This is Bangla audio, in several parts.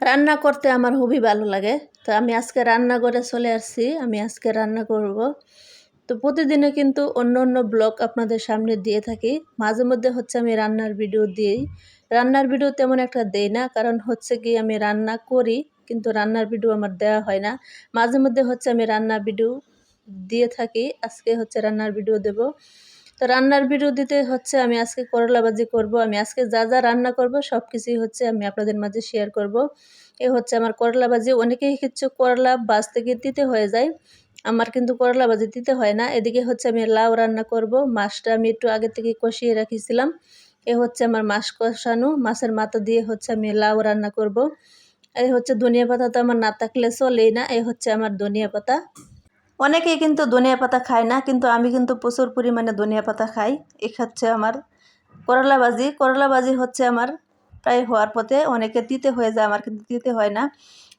রান্না করতে আমার খুবই ভালো লাগে। তো আমি আজকে রান্না করে চলে আসছি, আমি আজকে রান্না করব। তো প্রতিদিনে কিন্তু অন্য অন্য ব্লগ আপনাদের সামনে দিয়ে থাকি। মাঝে মধ্যে হচ্ছে আমি রান্নার ভিডিও দিই। রান্নার ভিডিও তেমন একটা দেই না, কারণ হচ্ছে কি আমি রান্না করি, কিন্তু রান্নার ভিডিও আমার দেওয়া হয় না। মাঝে মধ্যে হচ্ছে আমি রান্নার ভিডিও দিয়ে থাকি, আজকে হচ্ছে রান্নার ভিডিও দেব। তো রান্নার দিতে হচ্ছে আমি আজকে করলা ভাজি করব, আমি আজকে যা যা রান্না করব সব কিছুই হচ্ছে আমি আপনাদের মাঝে শেয়ার করব। এ হচ্ছে আমার করলা ভাজি অনেকেই কিছু করলা বাজ থেকে দিতে হয়ে যায়, আমার কিন্তু করলা ভাজি দিতে হয় না। এদিকে হচ্ছে আমি লাউ রান্না করব, মাছটা আমি একটু আগে থেকে কষিয়ে রাখিছিলাম, এ হচ্ছে আমার মাছ কষানো, মাছের মাথা দিয়ে হচ্ছে আমি লাউ রান্না করব। এই হচ্ছে ধনিয়া পাতা তো আমার না থাকলে চলেই না এই হচ্ছে আমার ধনিয়া পাতা। অনেকেই কিন্তু ধনিয়া পাতা খায় না, কিন্তু আমি কিন্তু প্রচুর পরিমাণে ধনিয়া পাতা খাই। এ হচ্ছে আমার করলা ভাজি। করলা ভাজি হচ্ছে আমার প্রায় হওয়ার পথে, অনেকে দিতে হয়ে যায়, আমার কিন্তু দিতে হয় না।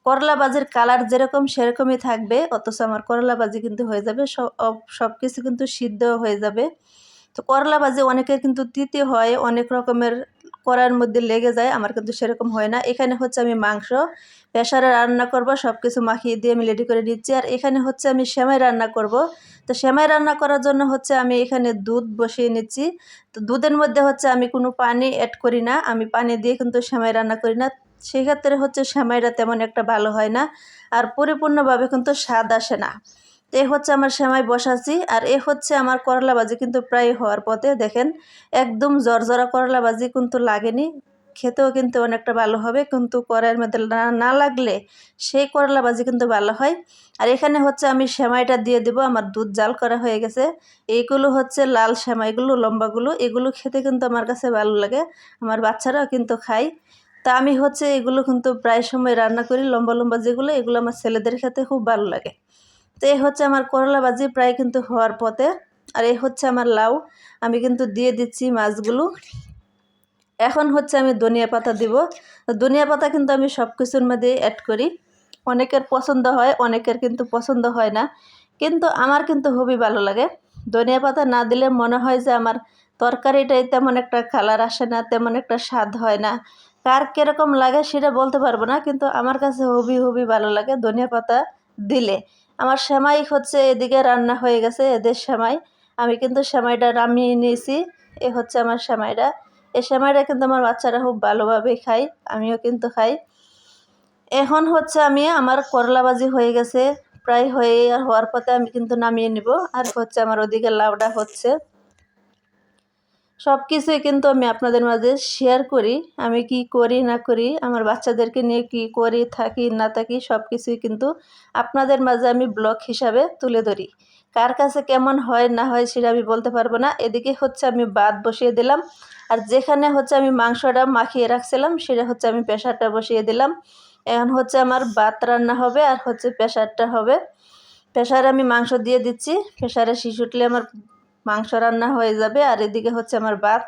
করলা ভাজির কালার যেরকম সেরকমই থাকবে, অথচ আমার করলা ভাজি কিন্তু হয়ে যাবে, সব সব কিছু কিন্তু সিদ্ধ হয়ে যাবে। তো করলা ভাজি অনেকের কিন্তু তিতে হয়, অনেক রকমের কড়ার মধ্যে লেগে যায়, আমার কিন্তু সেরকম হয় না। এখানে হচ্ছে আমি মাংস প্রেশারে রান্না করব সব কিছু মাখিয়ে দিয়ে আমি রেডি করে নিচ্ছি। আর এখানে হচ্ছে আমি সেমাই রান্না করব। তো সেমাই রান্না করার জন্য হচ্ছে আমি এখানে দুধ বসিয়ে নিচ্ছি। তো দুধের মধ্যে হচ্ছে আমি কোনো পানি অ্যাড করি না, আমি পানি দিয়ে কিন্তু সেমাই রান্না করি না। সেক্ষেত্রে হচ্ছে সেমাইটা তেমন একটা ভালো হয় না। আর পরিপূর্ণভাবে কিন্তু স্বাদ আসে না। এ হচ্ছে আমার সেমাই বসাচ্ছি, আর এ হচ্ছে আমার করলা ভাজি কিন্তু প্রায় হওয়ার পথে, দেখেন, একদম জর্জরা করলা ভাজি কিন্তু লাগেনি, খেতেও কিন্তু অনেকটা ভালো হবে, কিন্তু কড়াইয়ের মধ্যে না লাগলে সেই করলা ভাজি কিন্তু ভালো হয়। আর এখানে হচ্ছে আমি সেমাইটা দিয়ে দেব, আমার দুধ জাল করা হয়ে গেছে, এইগুলো হচ্ছে লাল সেমাইগুলো, লম্বাগুলো, এগুলো খেতে কিন্তু আমার কাছে ভালো লাগে, আমার বাচ্চারাও কিন্তু খায়। তা আমি হচ্ছে এগুলো কিন্তু প্রায় সময় রান্না করি, লম্বা লম্বা যেগুলো, এগুলো আমার ছেলেদের খেতে খুব ভালো লাগে। তো এই হচ্ছে আমার করলা ভাজি প্রায় কিন্তু হওয়ার পথে। আর এই হচ্ছে আমার লাউ। আমি কিন্তু দিয়ে দিচ্ছি মাছগুলো। এখন হচ্ছে আমি ধনিয়া পাতা দিব। ধনিয়া পাতা কিন্তু আমি সব কিছুর মধ্যে অ্যাড করি। অনেকের পছন্দ হয়, অনেকের কিন্তু পছন্দ হয় না। কিন্তু আমার কিন্তু খুবই ভালো লাগে। ধনিয়া পাতা না দিলে মনে হয় যে আমার তরকারিটাই তেমন একটা কালার আসে না, তেমন একটা স্বাদ হয় না। কার কীরকম লাগে সেটা বলতে পারব না, কিন্তু আমার কাছে হবি হবি ভালো লাগে ধনিয়া পাতা দিলে। আমার সেমাই হচ্ছে এদিকে রান্না হয়ে গেছে, এদের সেমাই। আমি কিন্তু সেমাইটা নামিয়ে নিয়েছি, এ হচ্ছে আমার সেমাইটা। এই সেমাইটা কিন্তু আমার বাচ্চারা খুব ভালোভাবে খায়, আমিও কিন্তু খাই। এখন হচ্ছে আমি আমার করলা ভাজি হয়ে গেছে, প্রায় হয়ে হওয়ার পথে আমি কিন্তু নামিয়ে নিব। আর হচ্ছে আমার ওদিকে লাউডা হচ্ছে। সব কিছুই কিন্তু আমি আপনাদের মাঝে শেয়ার করি। আমি কি করি, না করি, আমার বাচ্চাদেরকে নিয়ে কি করি, থাকি, না থাকি সব কিছুই কিন্তু আপনাদের মাঝে আমি ব্লগ হিসাবে তুলে ধরি। কার কাছে কেমন হয়, না হয় সেটা আমি বলতে পারব না। এদিকে হচ্ছে আমি বাদ বসিয়ে দিলাম। আর যেখানে হচ্ছে আমি মাংসটা মাখিয়ে রাখছিলাম, সেটা হচ্ছে আমি প্রেশারটা বসিয়ে দিলাম। এখন হচ্ছে আমার ভাত রান্না হবে আর হচ্ছে প্রেশারটা হবে। প্রেশারে আমি মাংস দিয়ে দিচ্ছি। প্রেশারে শিশু উঠলে আমার মাংস রান্না হয়ে যাবে আর এদিকে হচ্ছে আমার ভাত।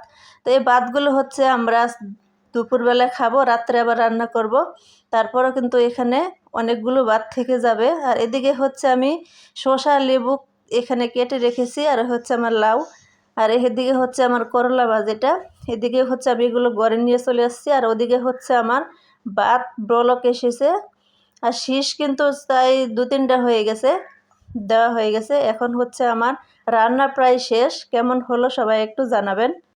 তো এই ভাতগুলো হচ্ছে আমরা দুপুরবেলা খাব, রাত্রে আবার রান্না করব। তারপরও কিন্তু এখানে অনেকগুলো ভাত থেকে যাবে। আর এদিকে হচ্ছে আমি শসা, লেবু এখানে কেটে রেখেছি আর হচ্ছে আমার লাউ। আর এদিকে হচ্ছে আমার করলা ভাজিটা। এদিকে হচ্ছে আমি এগুলো গড়ে নিয়ে চলে আসছি আর ওদিকে হচ্ছে আমার ভাত ব্রলক এসেছে। আর শীষ কিন্তু তাই দু তিনটা হয়ে গেছে। দেওয়া হয়ে গেছে। এখন হচ্ছে আমার রান্না প্রায় শেষ। কেমন হলো সবাই একটু জানাবেন।